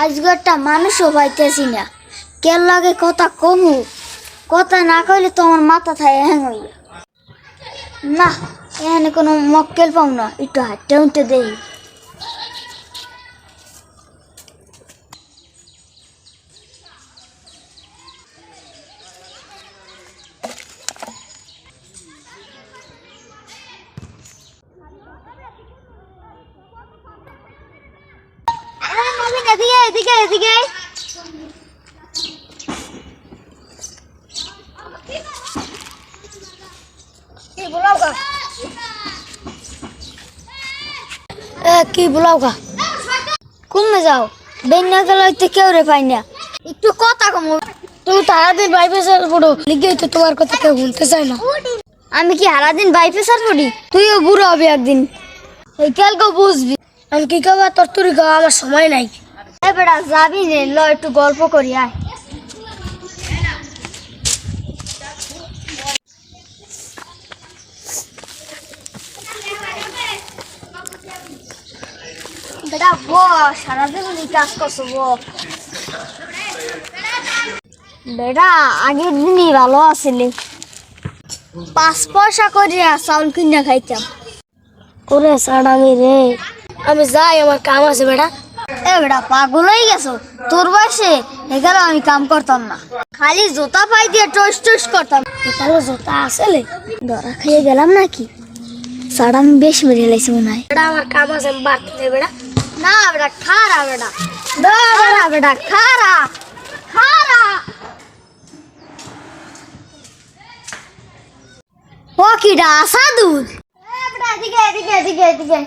আজকে একটা মানুষও পাইতেছি না। কেন লাগে কথা কমু? কথা না কইলে তো আমার মাথা থাকে হ্যাং না, এখানে কোনো মক্কেল পাও না, একটু হাঁটতে উঠতে দেই। এদিকে এদিকে এদিকে কি বলাও গা এ কি বলাও গা কমে যাও বেন্যা গেল হইতে কেউ রে পাই না একটু কথা কম তুমি তারাদিন বাইপে স্যার পড়ো লিখেই তো তোমার কথা কেউ না। আমি কি সারাদিন বাইপেসার পড়ি তুইও বুড়ো হবি একদিন। এই কালকে বুঝবি। আমি কি খাবার তোর খাওয়া আমার সময় নাই। এ যাবি রে ল, একটু গল্প করি, আয়। বেটা, ব, সারাদিন কাজ করছ, ব। বেটা, আগের দিনই ভালো আসলে পাঁচ পয়সা করিয়া চাউল কিনে খাইতাম। ওরে সাড়ামি রে। আমি যাই, আমার কাম আছে, বেটা। এ বেটা পাগল হয়ে গেছো? তোর বয়সে? এখানে আমি কাম করতাম না। খালি জুতা পাই দিয়ে টস টস করতাম। এখানে জোতা আসলে ধরা খেয়ে গেলাম নাকি? সাড়া আমি বেশ মেরে লাইছি মনে হয়। বেটা আমার কাম আছে বাড়তে বেটা। না বেটা খারা বেটা। খারা বেটা খারা। খারা। ও কিডা সাদুর বেটা এদিকে এদিকে এদিকে এদিকে।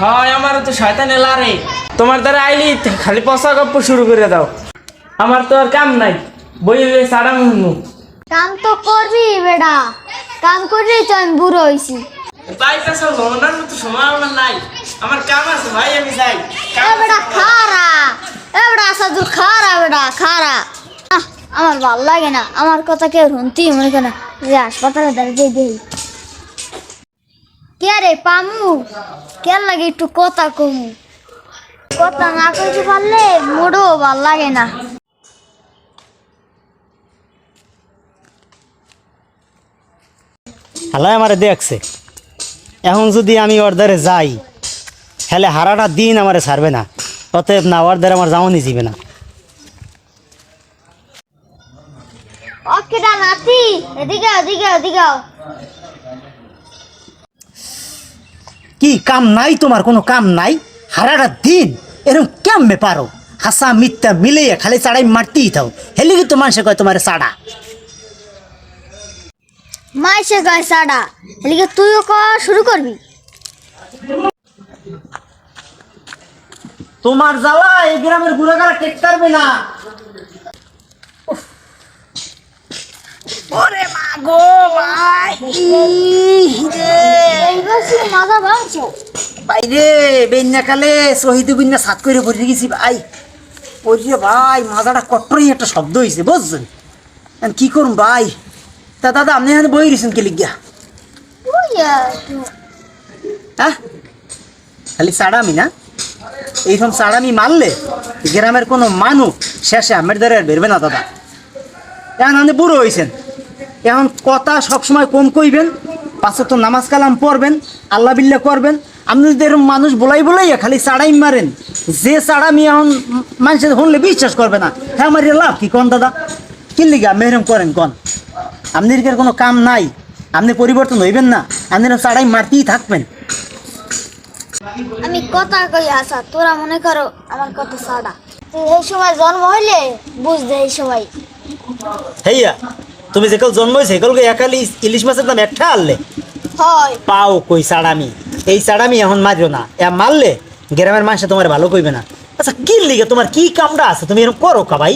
হয় আমার তো শয়তান এলা রে তোমার দ্বারা আইলি খালি পচা গপ্প শুরু করে দাও। আমার তো আর কাম নাই বই সাড়া মুহমু কাম তো করবি বেড়া কাম করবি তো আমি বুড়ো ভ্রমণের মতো সময় আমার নাই আমার কাম আছে ভাই আমি যাই। এ খারা এ খারা খারা। আমার ভালো লাগে না আমার কথা কেউ শুনতেই মনে করে না যে হাসপাতালে দাঁড়িয়ে দেই। কে রে পামু? কেন লাগে একটু কথা কমু? কথা না কইতে পারলে মোড়ও ভালো লাগে না। হালাই আমারে দেখছে। এখন যদি আমি দ্বারে যাই হেলে হারাটা দিন আমারে ছাড়বে না। অতএব না দ্বারে আমার যাওয়ানি যাবে না। ওকেটা নাতি এদিকে এদিকে এদিকে কি কাম নাই তোমার? কোনো কাম নাই? হারাটা দিন। এরকম কেমনে পারো হাসা মিথ্যা মিলিয়ে খালি চাড়াই মারতেই থাও হেলে কিন্তু মানুষে কয় তোমার চাড়া মাইসে গায়ে সাডা তুইও শুরু করবি তোমার জ্বালা এই গ্রামের গুড়াগাড়া টেক পারবে না ওরে মা গো ভাই এইবার শুধু মাথা ভাঙছো বাইরে বেন্যাকালে শহীদ বিন্যা সাত করে পড়ে গেছি ভাই। পড়িয়ে ভাই মাজাটা কট্টরই একটা শব্দ হয়েছে বুঝছেন? কি করুন ভাই? তা দাদা আপনি এখানে বই রয়েছেন কে লিখিয়া হ্যাঁ? খালি সাড়ামি না? এইরকম সাড়ামি মারলে গ্রামের কোনো মানুষ শেষে আমের দ্বারা আর বেরবে না দাদা। এখন আপনি বুড়ো হয়েছেন এখন কথা সবসময় কম কইবেন পাঁচে তো নামাজ কালাম পড়বেন আল্লাহ বিল্লাহ করবেন আপনি যদি এরকম মানুষ বলাই বলাইয়া খালি চাড়াই মারেন। যে চাড়া আমি এখন মানুষের শুনলে বিশ্বাস করবে না। হ্যাঁ আমার লাভ কি কন দাদা? কি লিগা মেহরম করেন কন? আর কোনো কাম নাই? আপনি পরিবর্তন হইবেন না। আপনি এরকম চাড়াই মারতেই থাকবেন। আমি কথা কই আসা তোরা মনে করো আমার কথা সাডা তুই এই সময় জন্ম হইলে বুঝতে এই সময়। হেইয়া তুমি যেকাল জন্ম হয়েছে সেকালকে একালি ইলিশ মাছের দাম একটা আনলে? হয়। পাও কই সাড়ামি এই সাড়ামি এখন মারিও না। এ মারলে গ্রামের মানুষে তোমার ভালো কইবে না। আচ্ছা কি লিগে? তোমার কি কামটা আছে? তুমি এরকম করো কা ভাই?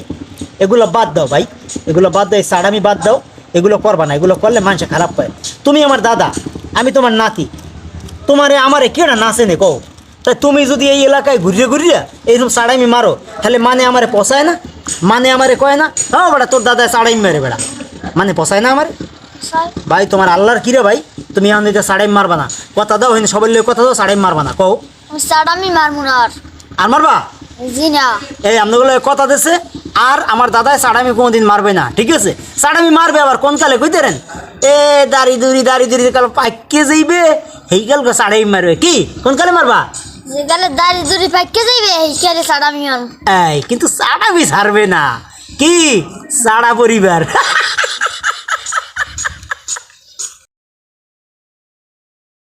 এগুলো বাদ দাও ভাই। এগুলো বাদ দাও এই সাড়ামি বাদ দাও। এগুলো করবা না। এগুলো করলে মানুষে খারাপ পায়। তুমি আমার দাদা আমি তোমার নাতি। তোমারে আমারে কেডা নাচে নে কও। তাই তুমি যদি এই এলাকায় ঘুরিয়ে ঘুরিয়া এইরকম সাড়াইমি মারো তাহলে মানে আমারে পচায় না? মানে আমারে কয় না? হ্যাঁ বেড়া তোর দাদা সাড়াইমি মারে বেড়া মানে পচায় না আমারে? ভাই তোমার আল্লাহর কিরে ভাই? তুমি এখন দিতে সাড়াই মারবা না। কথা দাও হইনি সবাই লোক কথা দাও সাড়াই মারবা না। কও। আমি সাডা আমি মারমু না আর। আর মারবা? জি না। এই আপনাগুলো কথা দিছে আর আমার দাদায় সাড়ামি কোনোদিন মারবে না। ঠিক আছে? সাড়ামি মারবে আবার কোন কালে? রেন? এ দাড়ি দুরি দাড়ি দুরি কাল পাইকে যাইবে এই কাল সাড়াই মারবে। কি? কোন কালে মারবা? যে গেলে দাড়ি দুড়ি পাইকে যাইবে এই কেরে সাড়ামি মান এই কিন্তু সাড়ামি ছাড়বে না। কি? সাড়া পরিবার।